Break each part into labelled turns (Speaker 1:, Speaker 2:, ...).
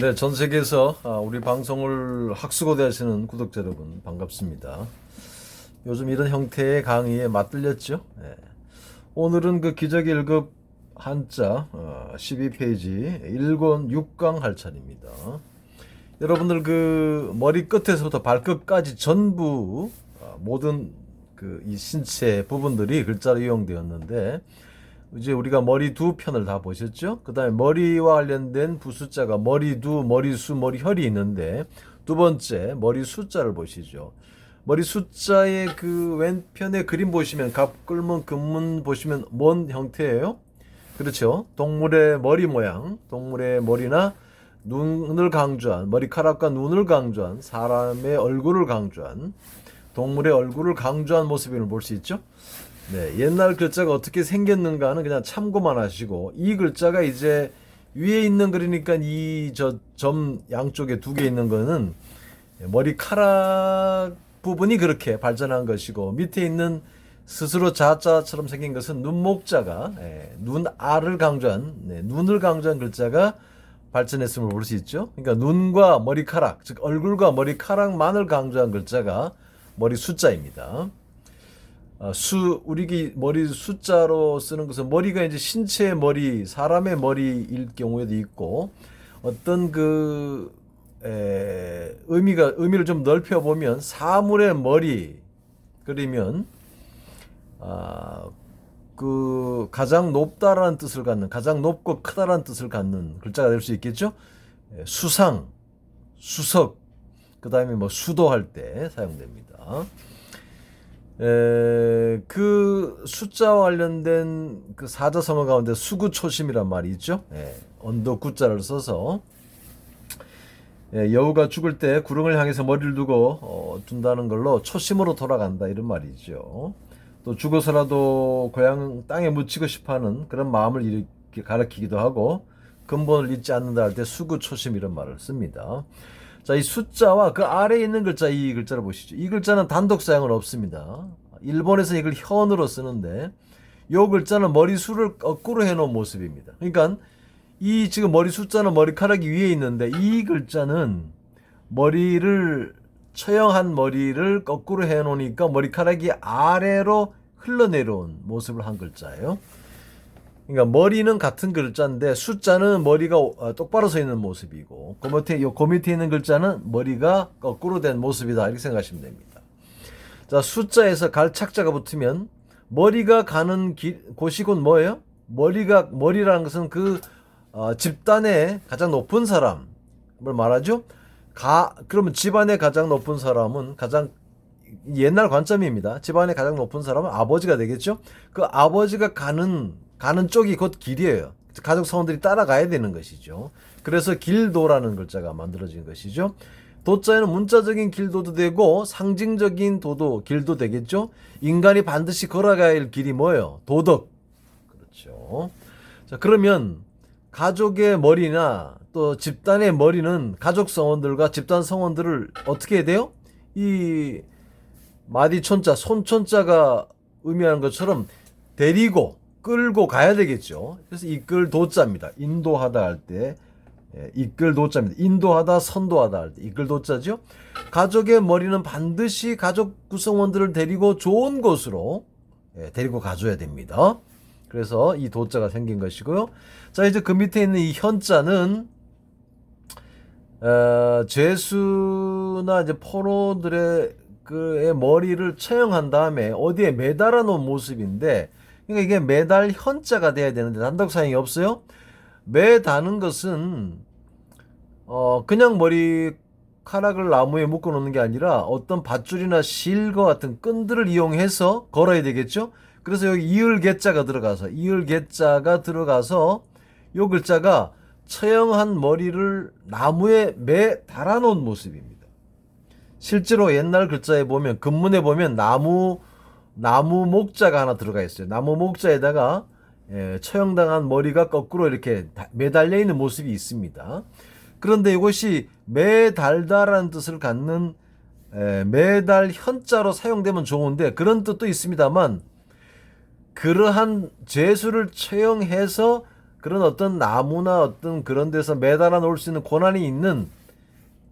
Speaker 1: 네, 전 세계에서 아, 우리 방송을 학수고대 하시는 구독자 여러분 반갑습니다. 요즘 이런 형태의 강의에 맞들렸죠? 네. 오늘은 그 기적의 1급 한자 어, 12페이지 1권 6강 할 차례입니다. 여러분들 그 머리 끝에서부터 발끝까지 전부 어, 모든 그 이 신체 부분들이 글자로 이용되었는데 이제 우리가 머리 두 편을 다 보셨죠? 그 다음에 머리와 관련된 부숫자가 머리 두, 머리 수, 머리 혈이 있는데 두 번째 머리 숫자를 보시죠. 머리 숫자의 그 왼편에 그림 보시면 갑글문 금문 보시면 뭔 형태예요? 그렇죠. 동물의 머리 모양, 동물의 머리나 눈을 강조한 머리카락과 눈을 강조한 사람의 얼굴을 강조한 동물의 얼굴을 강조한 모습을 볼 수 있죠. 네, 옛날 글자가 어떻게 생겼는가는 그냥 참고만 하시고 이 글자가 이제 위에 있는 그러니까 이 저 점 양쪽에 두 개 있는 거는 머리카락 부분이 그렇게 발전한 것이고 밑에 있는 스스로 자자처럼 생긴 것은 눈목자가 예, 눈알을 강조한 네, 눈을 강조한 글자가 발전했음을 볼 수 있죠. 그러니까 눈과 머리카락 즉 얼굴과 머리카락만을 강조한 글자가 머리 숫자입니다. 아, 수 우리 머리 숫자로 쓰는 것은 머리가 이제 신체의 머리, 사람의 머리일 경우에도 있고 어떤 그 에, 의미가 의미를 좀 넓혀 보면 사물의 머리 그리면 아, 그 가장 높다라는 뜻을 갖는 가장 높고 크다라는 뜻을 갖는 글자가 될 수 있겠죠. 에, 수상, 수석, 그 다음에 뭐 수도할 때 사용됩니다. 에, 그 숫자와 관련된 그 사자성어 가운데 수구초심이란 말이 있죠. 예, 언더 구자를 써서 예, 여우가 죽을 때 구릉을 향해서 머리를 두고 어, 둔다는 걸로 초심으로 돌아간다 이런 말이죠. 또 죽어서라도 고향 땅에 묻히고 싶어하는 그런 마음을 이렇게 가르치기도 하고 근본을 잊지 않는다 할 때 수구초심 이런 말을 씁니다. 자, 이 숫자와 그 아래에 있는 글자 이 글자를 보시죠. 이 글자는 단독 사용은 없습니다. 일본에서 이걸 현으로 쓰는데 요 글자는 머리수를 거꾸로 해 놓은 모습입니다. 그러니까 이 지금 머리 숫자는 머리카락이 위에 있는데 이 글자는 머리를 처형한 머리를 거꾸로 해 놓으니까 머리카락이 아래로 흘러내려온 모습을 한 글자예요. 그러니까 머리는 같은 글자인데 숫자는 머리가 어, 똑바로 서 있는 모습이고 그 밑에 요그 밑에 있는 글자는 머리가 거꾸로 된 모습이다 이렇게 생각하시면 됩니다. 자 숫자에서 갈 착자가 붙으면 머리가 가는 길, 곳이 곧 뭐예요? 머리가 머리라는 것은 그 어, 집단의 가장 높은 사람을 말하죠. 가 그러면 집안의 가장 높은 사람은 가장 옛날 관점입니다. 집안의 가장 높은 사람은 아버지가 되겠죠. 그 아버지가 가는 가는 쪽이 곧 길이에요. 가족 성원들이 따라가야 되는 것이죠. 그래서 길도라는 글자가 만들어진 것이죠. 도자에는 문자적인 길도도 되고 상징적인 도도 길도 되겠죠. 인간이 반드시 걸어가야 할 길이 뭐예요? 도덕. 그렇죠. 자, 그러면 가족의 머리나 또 집단의 머리는 가족 성원들과 집단 성원들을 어떻게 해야 돼요? 이 마디 촌자, 손촌자가 의미하는 것처럼 데리고 끌고 가야 되겠죠. 그래서 이끌 도자입니다. 인도하다 할때 예, 이끌 도자입니다. 인도하다, 선도하다 할 때 이끌 도자죠. 가족의 머리는 반드시 가족 구성원들을 데리고 좋은 곳으로 예, 데리고 가줘야 됩니다. 그래서 이 도자가 생긴 것이고요. 자 이제 그 밑에 있는 이 현자는 어, 죄수나 이제 포로들의 그의 머리를 처형한 다음에 어디에 매달아 놓은 모습인데 그러니까 이게 매달 현자가 돼야 되는데 단독 사용이 없어요. 매 다는 것은 어 그냥 머리카락을 나무에 묶어 놓는 게 아니라 어떤 밧줄이나 실과 같은 끈들을 이용해서 걸어야 되겠죠. 그래서 여기 이을 개자가 들어가서 이을 개자가 들어가서 요 글자가 처형한 머리를 나무에 매 달아 놓은 모습입니다. 실제로 옛날 글자에 보면 근문에 보면 나무 나무 목자가 하나 들어가 있어요. 나무 목자에다가 예, 처형당한 머리가 거꾸로 이렇게 다- 매달려 있는 모습이 있습니다. 그런데 이것이 매달다라는 뜻을 갖는 에, 매달 현자로 사용되면 좋은데 그런 뜻도 있습니다만 그러한 죄수를 처형해서 그 그런 어떤 나무나 어떤 그런 데서 매달아 놓을 수 있는 권한이 있는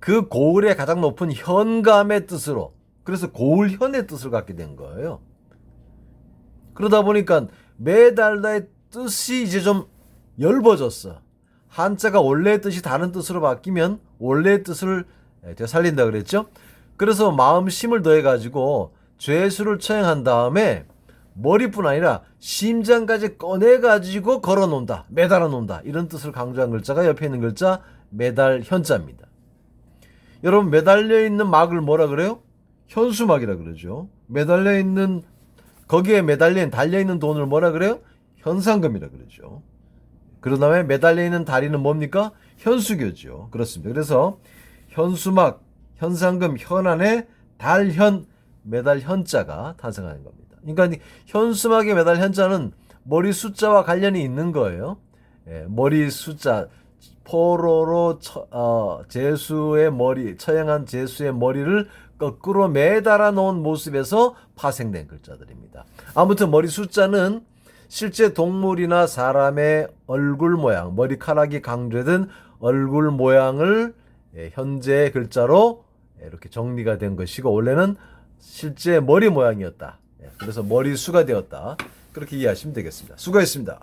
Speaker 1: 그 고을의 가장 높은 현감의 뜻으로 그래서 고을현의 뜻을 갖게 된 거예요. 그러다 보니까 매달다의 뜻이 이제 좀 엷어졌어. 한자가 원래의 뜻이 다른 뜻으로 바뀌면 원래의 뜻을 되살린다 그랬죠. 그래서 마음 심을 더해 가지고 죄수를 처형한 다음에 머리뿐 아니라 심장까지 꺼내 가지고 걸어 놓는다. 매달아 놓는다. 이런 뜻을 강조한 글자가 옆에 있는 글자 매달 현자입니다. 여러분 매달려 있는 막을 뭐라 그래요? 현수막이라 그러죠. 매달려 있는 거기에 매달려 있는 달려 있는 돈을 뭐라 그래요? 현상금이라 그러죠. 그런 다음에 매달려 있는 다리는 뭡니까? 현수교죠. 그렇습니다. 그래서 현수막, 현상금, 현안에 달현, 매달 현자가 탄생하는 겁니다. 그러니까 이 현수막에 매달 현자는 머리 숫자와 관련이 있는 거예요. 예, 머리 숫자 포로로 처, 어, 제수의 머리 처형한 제수의 머리를 거꾸로 매달아 놓은 모습에서 파생된 글자들입니다. 아무튼 머리 숫자는 실제 동물이나 사람의 얼굴 모양, 머리카락이 강조된 얼굴 모양을 예, 현재 글자로 이렇게 정리가 된 것이고 원래는 실제 머리 모양이었다. 예, 그래서 머리 수가 되었다. 그렇게 이해하시면 되겠습니다. 수고했습니다.